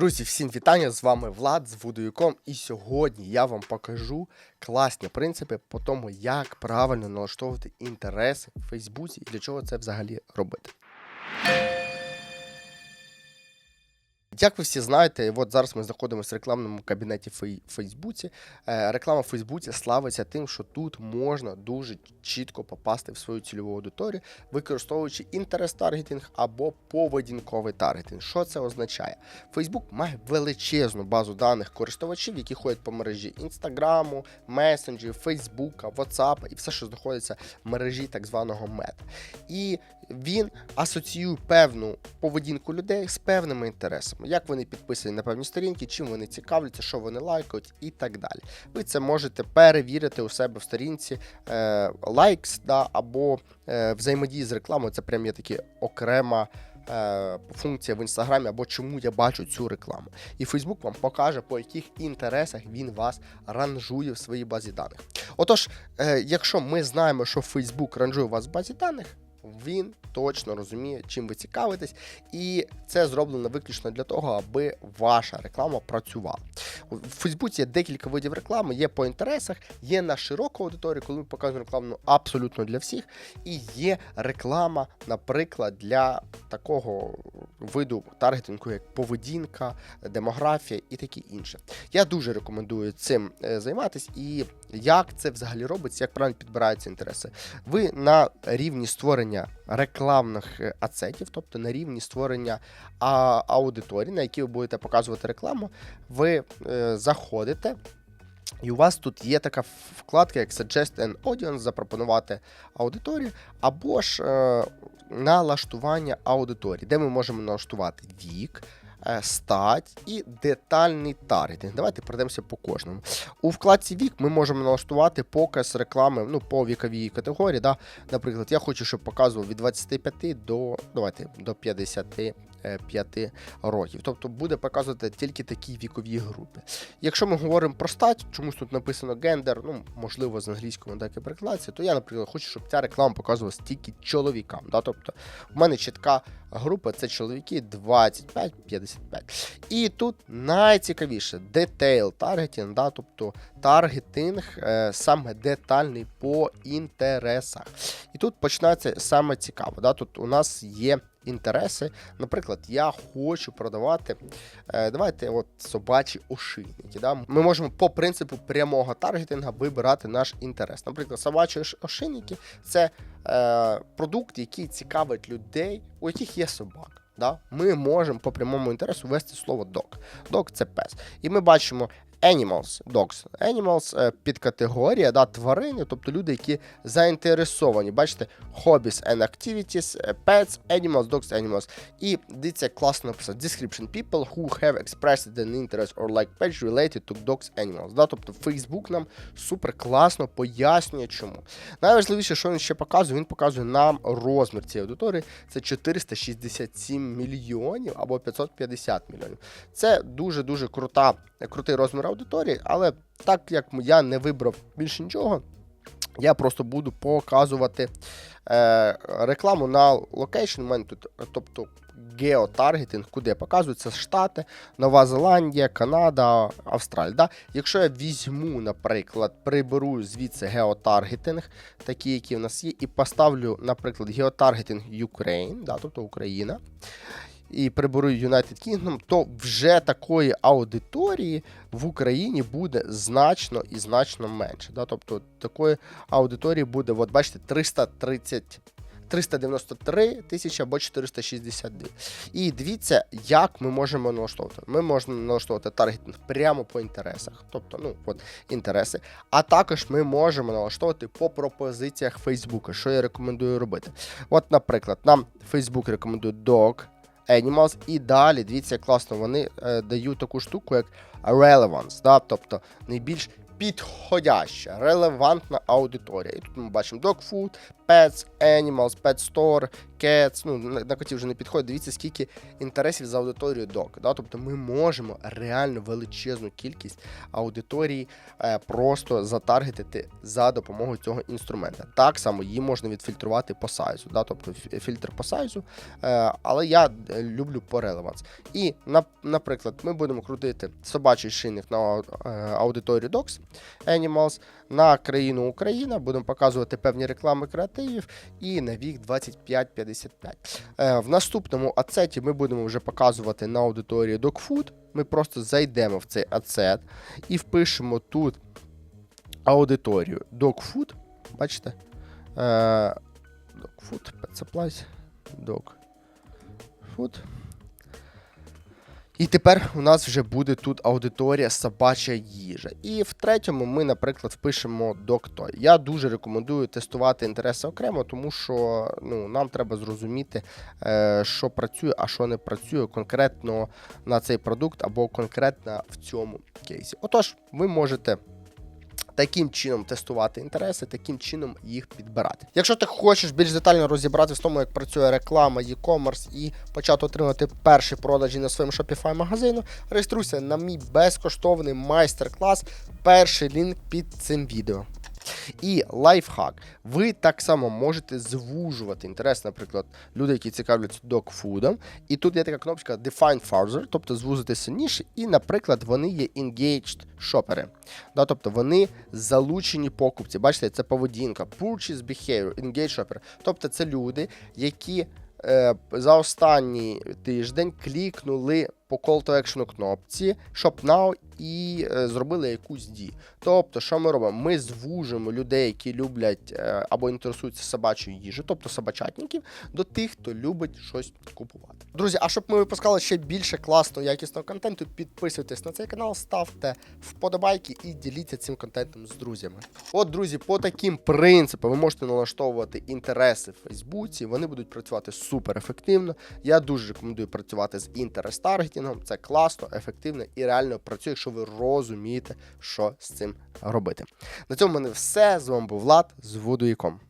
Друзі, всім вітання! З вами Влад з Voodoo.com і сьогодні я вам покажу класні принципи по тому, як правильно налаштовувати інтереси в Фейсбуці і для чого це взагалі робити. Як ви всі знаєте, от зараз ми знаходимося в рекламному кабінеті Фей- Фейсбуці. Е, Реклама в Фейсбуці славиться тим, що тут можна дуже чітко попасти в свою цільову аудиторію, використовуючи інтерес-таргетинг або поведінковий таргетинг. Що це означає? Фейсбук має величезну базу даних користувачів, які ходять по мережі Інстаграму, месенджерів, Фейсбука, Ватсапа і все, що знаходиться в мережі так званого мета. І він асоціює певну поведінку людей з певними інтересами, як вони підписані на певні сторінки, чим вони цікавляться, що вони лайкають і так далі. Ви це можете перевірити у себе в сторінці е, likes, да, або е, взаємодії з рекламою. Це прям є такі окрема. е, Функція в інстаграмі або чому я бачу цю рекламу. І Фейсбук вам покаже, по яких інтересах він вас ранжує в своїй базі даних. Отож, е, якщо ми знаємо, що Фейсбук ранжує вас в базі даних, він точно розуміє, чим ви цікавитесь, і це зроблено виключно для того, аби ваша реклама працювала. У Фейсбуці є декілька видів реклами, є по інтересах, є на широку аудиторію, коли ми показуємо рекламу абсолютно для всіх, і є реклама, наприклад, для такого виду таргетингу, як поведінка, демографія і таке інше. Я дуже рекомендую цим е, займатися і як це взагалі робиться, як правильно підбираються інтереси. Ви на рівні створення рекламних е, ацетів, тобто на рівні створення аудиторії, на якій ви будете показувати рекламу, ви е, заходите. І у вас тут є така вкладка, як Suggest an Audience, запропонувати аудиторію, або ж е, налаштування аудиторії, де ми можемо налаштувати вік, стать і детальний таргетинг. Давайте пройдемося по кожному. У вкладці вік ми можемо налаштувати показ реклами ну, по віковій категорії. Да? Наприклад, я хочу, щоб показував від 25 до, давайте, до 55 років. Тобто буде показувати тільки такі вікові групи. Якщо ми говоримо про стать, чомусь тут написано гендер, ну можливо, з англійського так і перекладається, то я, наприклад, хочу, щоб ця реклама показувалась тільки чоловікам. Да? Тобто в мене чітка група це чоловіки 25-55. І тут найцікавіше детейл таргетінг, да? тобто таргетинг е, саме детальний по інтересах. І тут починається саме цікаво. Да? Тут у нас є інтереси. Наприклад, я хочу продавати. Е, давайте, от собачі ошейники. Да? Ми можемо по принципу прямого таргетинга вибирати наш інтерес. Наприклад, собачі ош- ошейники це е, продукт, який цікавить людей, у яких є собака. Да? Ми можемо по прямому інтересу ввести слово dog. Dog – це пес. І ми бачимо Animals, dogs. Animals е, підкатегорія, да, тварини, тобто люди, які заінтересовані. Бачите, hobbies and activities, е, pets, animals, dogs, animals. І дивіться, класно написано. Description people who have expressed an interest or like page related to dogs, animals. Да, тобто Facebook нам супер класно пояснює, чому. Найважливіше, що він ще показує, він показує нам розмір цієї аудиторії. Це 467 мільйонів або 550 мільйонів. Це дуже-дуже крута, крутий розмір аудиторії, але так як я не вибрав більше нічого, я просто буду показувати е, рекламу на локейшн. У мене тут, тобто геотаргетинг, куди я показую, це Штати, Нова Зеландія, Канада, Австралія. Да? Якщо я візьму, наприклад, приберу звідси геотаргетинг, такі, які в нас є, і поставлю, наприклад, геотаргетинг Ukraine, да, тобто Україна. І приберу United Kingdom, то вже такої аудиторії в Україні буде значно і значно менше. Да? Тобто такої аудиторії буде, от бачите, 330. 393 тисячі або 462. І дивіться, як ми можемо налаштовувати. Ми можемо налаштовувати таргетинг прямо по інтересах, тобто, ну, от інтереси. А також ми можемо налаштовувати по пропозиціях Фейсбука, що я рекомендую робити. От, наприклад, нам Фейсбук рекомендує dog, Animals, і далі, дивіться, класно, вони е, дають таку штуку, як relevance, да? тобто найбільш підходяща, релевантна аудиторія. І тут ми бачимо dog food, Pets, Animals, Pet Store, Cats, ну, на, котів вже не підходить. Дивіться, скільки інтересів за аудиторію док. Да? Тобто ми можемо реально величезну кількість аудиторії е, просто затаргетити за допомогою цього інструмента. Так само її можна відфільтрувати по сайзу, да? тобто фільтр по сайзу, е, але я е, люблю по релеванс. І, на, наприклад, ми будемо крутити собачий шинник на аудиторію Docs, Animals, на країну Україна, будемо показувати певні реклами креативів і на вік 25-55. Е, в наступному ацеті ми будемо вже показувати на аудиторії Dogfood. Ми просто зайдемо в цей ацет і впишемо тут аудиторію Dogfood. Бачите? Е, Dogfood, Pet Supplies, Dogfood. І тепер у нас вже буде тут аудиторія собача їжа. І в третьому ми, наприклад, впишемо Dog-Toy. Я дуже рекомендую тестувати інтереси окремо, тому що ну, нам треба зрозуміти, е, що працює, а що не працює конкретно на цей продукт або конкретно в цьому кейсі. Отож, ви можете. Таким чином тестувати інтереси, таким чином їх підбирати. Якщо ти хочеш більш детально розібратися в тому, як працює реклама, e-commerce і почати отримати перші продажі на своєму Shopify магазину, реєструйся на мій безкоштовний майстер-клас. Перший лінк під цим відео. І лайфхак. Ви так само можете звужувати інтерес, наприклад, люди, які цікавляться докфудом. І тут є така кнопочка Define Further, тобто звузити сильніше. І, наприклад, вони є engaged шопери. Да, тобто вони залучені покупці. Бачите, це поведінка, purchase behavior, engaged shopper. Тобто це люди, які е, за останній тиждень клікнули по call to action кнопці Shop Now і е, зробили якусь дію. Тобто, що ми робимо? Ми звужуємо людей, які люблять е, або інтересуються собачою їжею, тобто собачатників, до тих, хто любить щось купувати. Друзі, а щоб ми випускали ще більше класного якісного контенту, підписуйтесь на цей канал, ставте вподобайки і діліться цим контентом з друзями. От, друзі, по таким принципам ви можете налаштовувати інтереси в Фейсбуці. Вони будуть працювати супер ефективно. Я дуже рекомендую працювати з інтерес-таргетингом. Це класно, ефективно і реально працює, якщо ви розумієте, що з цим робити. На цьому в мене все. З вами був Влад з Voodoo.com.